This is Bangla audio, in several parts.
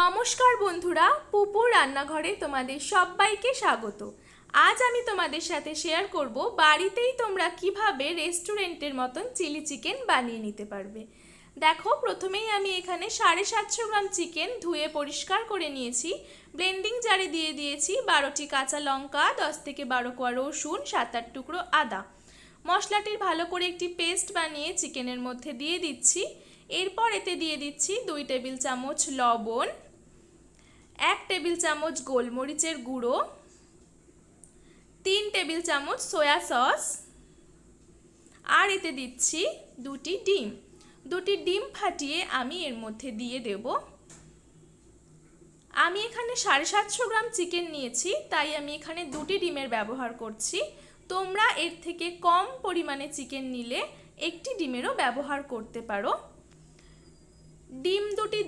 নমস্কার বন্ধুরা, পুপু রান্নাঘরে তোমাদের সবাইকে স্বাগত। আজ আমি তোমাদের সাথে শেয়ার করব বাড়িতেই তোমরা কীভাবে রেস্টুরেন্টের মতন চিলি চিকেন বানিয়ে নিতে পারবে। দেখো, প্রথমেই আমি এখানে সাড়ে সাতশো গ্রাম চিকেন ধুয়ে পরিষ্কার করে নিয়েছি। ব্লেন্ডিং জারে দিয়ে দিয়েছি বারোটি কাঁচা লঙ্কা, দশ থেকে বারো কোয়া রসুন সাত আট টুকরো আদা। মশলাটির ভালো করে একটি পেস্ট বানিয়ে চিকেনের মধ্যে দিয়ে দিচ্ছি। এরপর এতে দিয়ে দিচ্ছি দুই টেবিল চামচ লবণ, এক টেবিল চামচ গোলমরিচের গুঁড়ো, তিন টেবিল চামচ সয়া সস, আর এতে দিচ্ছি দুটি ডিম। দুটি ডিম ফাটিয়ে আমি এর মধ্যে দিয়ে দেব। আমি এখানে সাড়ে সাতশো গ্রাম চিকেন নিয়েছি, তাই আমি এখানে দুটি ডিমের ব্যবহার করছি। তোমরা এর থেকে কম পরিমাণে চিকেন নিলে একটি ডিমেরও ব্যবহার করতে পারো।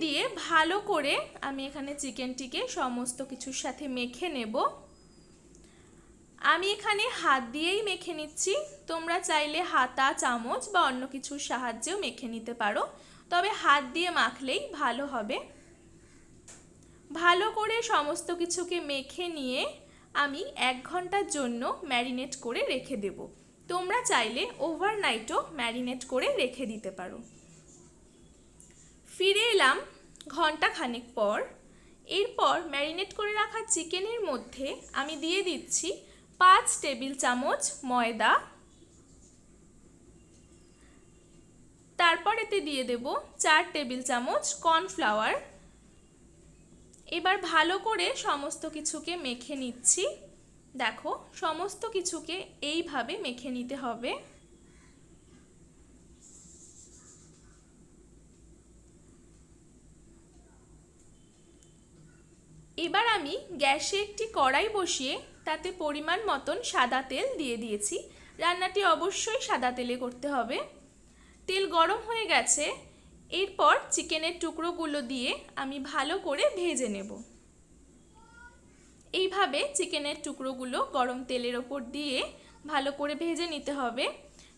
দিয়ে ভালো করে আমি এখানে চিকেনটিকে সমস্ত কিছুর সাথে মেখে নেব। আমি এখানে হাত দিয়েই মেখে নিচ্ছি। তোমরা চাইলে হাতা চামচ বা অন্য কিছুর সাহায্যেও মেখে নিতে পারো। তবে হাত দিয়ে মাখলেই ভালো হবে। ভালো করে সমস্ত কিছুকে মেখে নিয়ে আমি এক ঘণ্টার জন্য ম্যারিনেট করে রেখে দেব। তোমরা চাইলে ওভারনাইটও ম্যারিনেট করে রেখে দিতে পারো। ফিরে এলাম ঘণ্টা খানেক পর। এরপর ম্যারিনেট করে রাখা চিকেনের মধ্যে আমি দিয়ে দিচ্ছি পাঁচ টেবিল চামচ ময়দা। তারপর এতে দিয়ে দেব চার টেবিল চামচ কর্নফ্লাওয়ার। এবার ভালো করে সমস্ত কিছুকে মেখে নিচ্ছি। দেখো, সমস্ত কিছুকে এইভাবে মেখে নিতে হবে। এবার আমি গ্যাসে একটি কড়াই বসিয়ে তাতে পরিমাণ মতন সাদা তেল দিয়ে দিয়েছি। রান্নাটি অবশ্যই সাদা তেলে করতে হবে। তেল গরম হয়ে গেছে। এরপর চিকেনের টুকরোগুলো দিয়ে আমি ভালো করে ভেজে নেব। এইভাবে চিকেনের টুকরোগুলো গরম তেলের ওপর দিয়ে ভালো করে ভেজে নিতে হবে।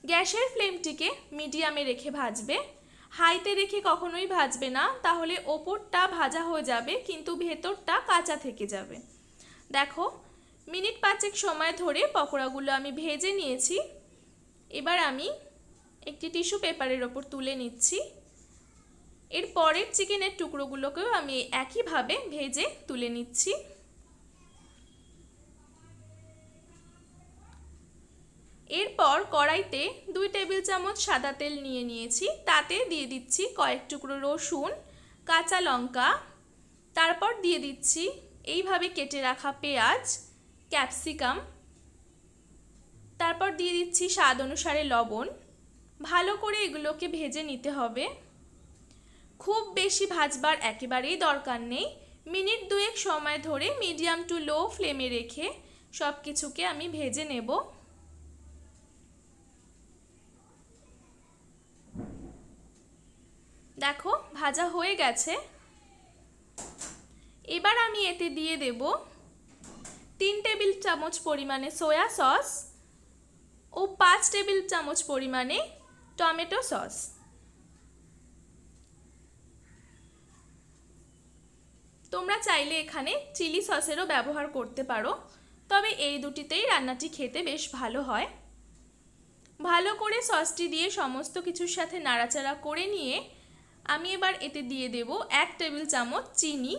গ্যাসের ফ্লেমটিকে মিডিয়ামে রেখে ভাজবে। হাইতে রেখে কখনোই ভাজবে না। তাহলে ওপরটা ভাজা হয়ে যাবে, কিন্তু ভেতরটা কাঁচা থেকে যাবে। দেখো, মিনিট পাঁচেক সময় ধরে পকোড়াগুলো আমি ভেজে নিয়েছি। এবার আমি একটি টিস্যু পেপারের ওপর তুলে নিচ্ছি। এর পরের চিকেনের টুকরোগুলোকেও আমি একইভাবে ভেজে তুলে নিচ্ছি। এরপর কড়াইতে দুই টেবিল চামচ সাদা তেল নিয়ে নিয়েছি, তাতে দিয়ে দিচ্ছি কয়েক টুকরো রসুন, কাঁচা লঙ্কা, তারপর দিয়ে দিচ্ছি এইভাবে কেটে রাখা পেঁয়াজ, ক্যাপসিকাম, তারপর দিয়ে দিচ্ছি স্বাদ অনুসারে লবণ। ভালো করে এগুলোকে ভেজে নিতে হবে। খুব বেশি ভাজবার একেবারেই দরকার নেই। মিনিট দুয়েক সময় ধরে মিডিয়াম টু লো ফ্লেমে রেখে সব কিছুকে আমি ভেজে নেব। দেখো, ভাজা হয়ে গেছে। এবার আমি এতে দিয়ে দেব তিন টেবিল চামচ পরিমাণে সয়া সস ও পাঁচ টেবিল চামচ পরিমাণে টমেটো সস। তোমরা চাইলে এখানে চিলি সসেরও ব্যবহার করতে পারো, তবে এই দুটিতেই রান্নাটি খেতে বেশ ভালো হয়। ভালো করে সসটি দিয়ে সমস্ত কিছুর সাথে নাড়াচাড়া করে নিয়ে আমি এবার এতে দিয়ে দেব এক টেবিল চামচ চিনি।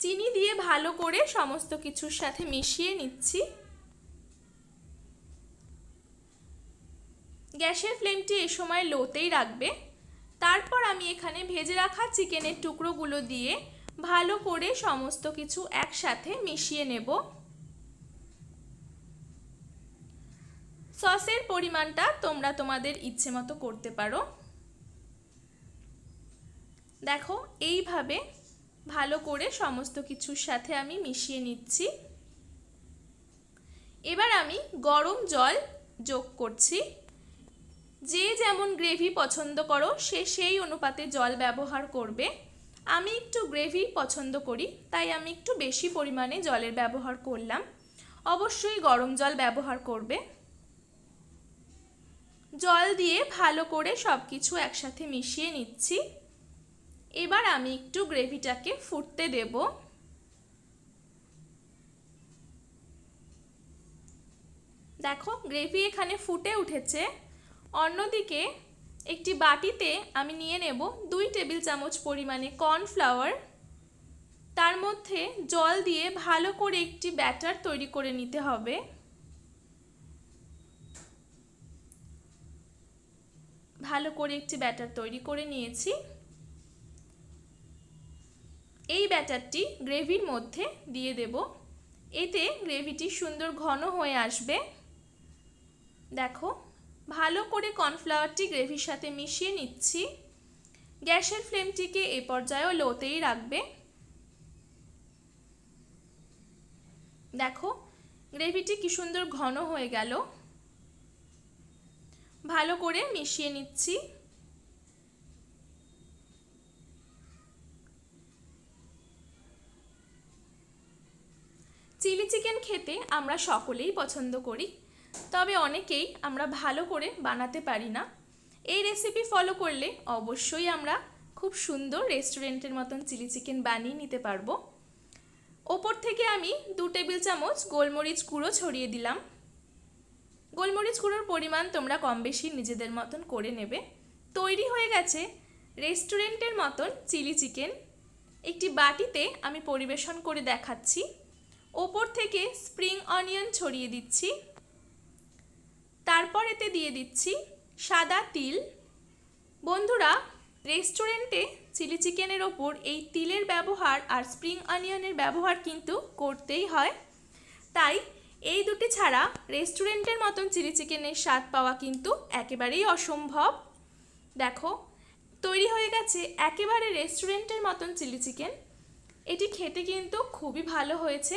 চিনি দিয়ে ভালো করে সমস্ত কিছুর সাথে মিশিয়ে নিচ্ছি। গ্যাসের ফ্লেমটি এ সময় লোতেই রাখবে। তারপর আমি এখানে ভেজে রাখা চিকেনের টুকরোগুলো দিয়ে ভালো করে সমস্ত কিছু একসাথে মিশিয়ে নেব। সসের পরিমাণটা তোমরা তোমাদের ইচ্ছে মতো করতে পারো। দেখো, এইভাবে ভালো করে সমস্ত কিছুর সাথে আমি মিশিয়ে নিচ্ছি। এবার আমি গরম জল যোগ করছি। যে যেমন গ্রেভি পছন্দ করো, সে সেই অনুপাতে জল ব্যবহার করবে। আমি একটু গ্রেভি পছন্দ করি, তাই আমি একটু বেশি পরিমাণে জলের ব্যবহার করলাম। অবশ্যই গরম জল ব্যবহার করবে। জল দিয়ে ভালো করে সব কিছু একসাথে মিশিয়ে নিচ্ছি। এবার আমি একটু গ্রেভিটাকে ফুটতে দেব। দেখো, গ্রেভি এখানে ফুটে উঠেছে। অন্যদিকে একটি বাটিতে আমি নিয়ে নেব দুই টেবিল চামচ পরিমাণে কর্নফ্লাওয়ার। তার মধ্যে জল দিয়ে ভালো করে একটি ব্যাটার তৈরি করে নিতে হবে। ভালো করে একটি ব্যাটার তৈরি করে নিয়েছি। এই ব্যাটারটি গ্রেভির মধ্যে দিয়ে দেব। এতে গ্রেভিটি সুন্দর ঘন হয়ে আসবে। দেখো, ভালো করে কর্নফ্লাওয়ারটি গ্রেভির সাথে মিশিয়ে নিচ্ছি। গ্যাসের ফ্লেমটিকে এ পর্যায়েও লোতেই রাখবে। দেখো, গ্রেভিটি কি সুন্দর ঘন হয়ে গেল। ভালো করে মিশিয়ে নিচ্ছি। চিলি চিকেন খেতে আমরা সকলেই পছন্দ করি, তবে অনেকেই আমরা ভালো করে বানাতে পারি না। এই রেসিপি ফলো করলে অবশ্যই আমরা খুব সুন্দর রেস্টুরেন্টের মতন চিলি চিকেন বানিয়ে নিতে পারব। ওপর থেকে আমি দু টেবিল চামচ গোলমরিচ গুঁড়ো ছড়িয়ে দিলাম। গোলমরিচ গুঁড়োর পরিমাণ তোমরা কম বেশি নিজেদের মতন করে নেবে। তৈরি হয়ে গেছে রেস্টুরেন্টের মতন চিলি চিকেন। একটি বাটিতে আমি পরিবেশন করে দেখাচ্ছি। ওপর থেকে স্প্রিং অনিয়ন ছড়িয়ে দিচ্ছি। তারপর এতে দিয়ে দিচ্ছি সাদা তিল। বন্ধুরা, রেস্টুরেন্টে চিলি চিকেনের ওপর এই তিলের ব্যবহার আর স্প্রিং অনিয়নের ব্যবহার কিন্তু করতেই হয়। তাই এই দুটি ছাড়া রেস্টুরেন্টের মতন চিলি চিকেনের স্বাদ পাওয়া কিন্তু একেবারেই অসম্ভব। দেখো, তৈরি হয়ে গেছে একেবারে রেস্টুরেন্টের মতন চিলি চিকেন। এটি খেতে কিন্তু খুবই ভালো হয়েছে।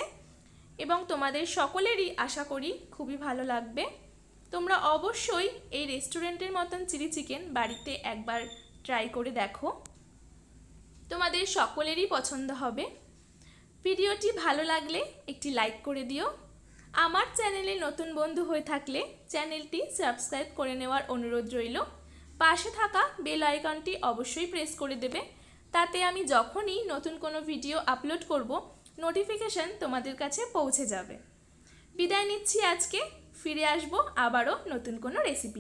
এবং তোমাদের সকলেরই আশা করি খুবই ভালো লাগবে। তোমরা অবশ্যই এই রেস্টুরেন্টের মতন চিলি চিকেন বাড়িতে একবার ট্রাই করে দেখো। তোমাদের সকলেরই পছন্দ হবে। ভিডিওটি ভালো লাগলে একটি লাইক করে দিও। আমার চ্যানেলে নতুন বন্ধু হয়ে থাকলে চ্যানেলটি সাবস্ক্রাইব করে নেওয়ার অনুরোধ রইল। পাশে থাকা বেল আইকনটি অবশ্যই প্রেস করে দেবে। তাতে আমি যখনই নতুন কোনো ভিডিও আপলোড করব নোটিফিকেশান তোমাদের কাছে পৌঁছে যাবে। বিদায় নিচ্ছি আজকে ফিরে আসব আবারও নতুন কোনো রেসিপি